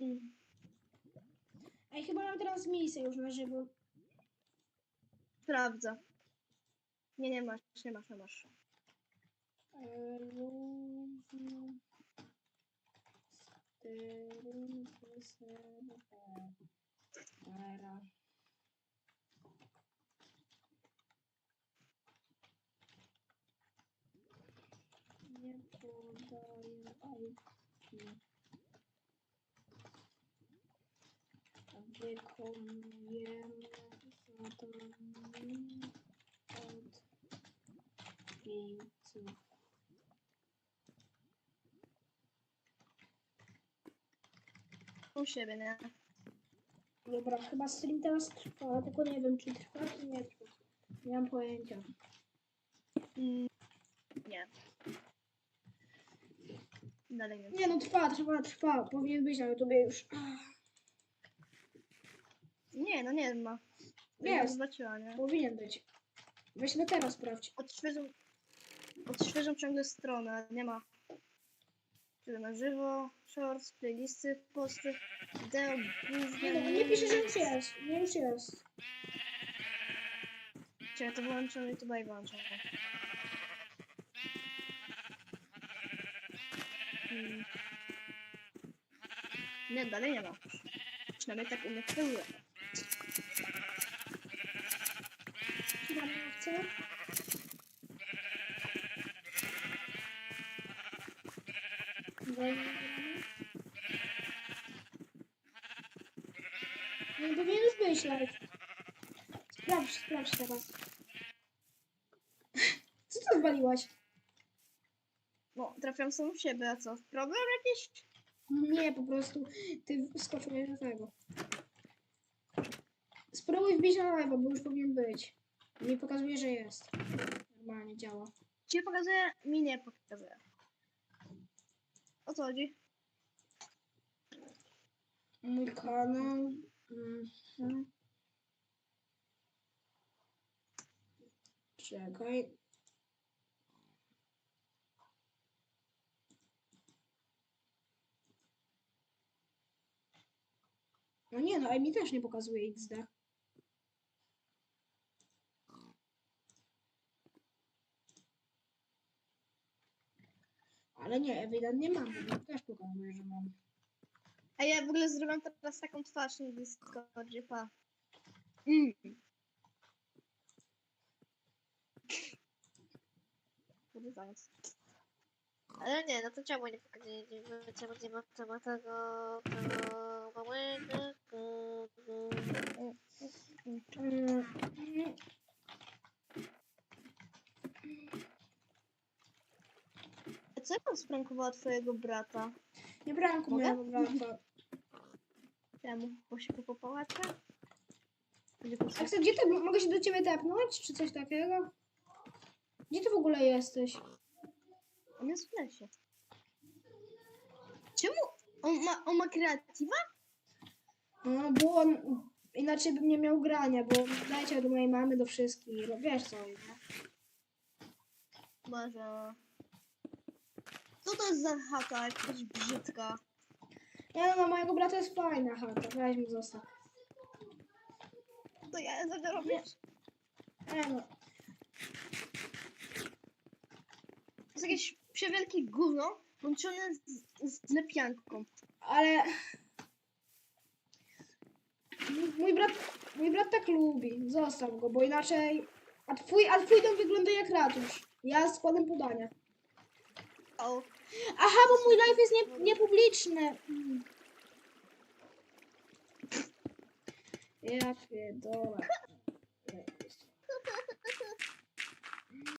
Mm. Ej, chyba mam teraz misję już na żywo. Sprawdzę. Nie, nie masz, nie masz, nie masz. Nie podaję IP. Wykonujemy zadanie od widzów. U siebie, nie? Dobra, chyba stream teraz trwa, tylko nie wiem czy trwa czy nie trwa. Nie mam pojęcia. Mm. Nie. Dalej nie. Nie no, trwa, trwa, trwa. Powinien być na YouTubie już. Nie, no nie ma. Jest. Zobaczyła, nie? Powinien być. Weźmy teraz sprawdź. Odświeżą, odświeżą ciągle stronę, nie ma. Czyli na żywo, shorts, playlisty, posty, wideo. Nie no, nie pisze, że już jest. Nie już jest. Czekaj, to wyłączam YouTube i włączam. Nie, dalej nie ma. Przynajmniej tak u mnie nie chce. No już być live. Sprawdź, sprawdź teraz. Co ty odwaliłaś? No, trafiam sam w siebie, a co? Problem jakiś? Nie, po prostu ty wskoczyłeś do tego. Spróbuj wbić na live, bo już powinien być. Mi pokazuje, że jest. Normalnie działa. Ci pokazuje, mi nie pokazuje. O co chodzi? Mój kanał. Mhm. Czekaj. No nie no, mi też nie pokazuje XD. Ale nie, ewidentnie mam, też pokazuje, że mam. A ja w ogóle zrobiłam teraz taką twarz na Discordzie, pa. Mm. Ale nie, no to czemu nie pokazuje, czemu nie ma, tego, tego małego, Mm, Co tam sprankowała twojego brata? Nie brałem Mogę? mojego brata. Czemu? Bo się po pałacu? Będzie po A co, gdzie ty, mogę się do ciebie tepnąć, czy coś takiego? Gdzie ty w ogóle jesteś? On jest w lesie. Czemu? On ma, on ma kreatywa? No, on, inaczej bym nie miał grania, bo dajcie do mojej mamy, do wszystkich, no wiesz co, nie? Boże. Co to jest za chata jakaś brzydka? Nie no, na mojego brata jest fajna chata, weź mi zostaw. To ja co to robisz? No, To jest jakieś przewielkie gówno łączone z, z lepianką. ale... Mój- brat, mój brat tak lubi, zostaw go, bo inaczej... A twój, a twój dom wygląda jak ratusz. Ja składam podania. O, Aha, bo mój live jest nie, niepubliczny. Ja pierdolę.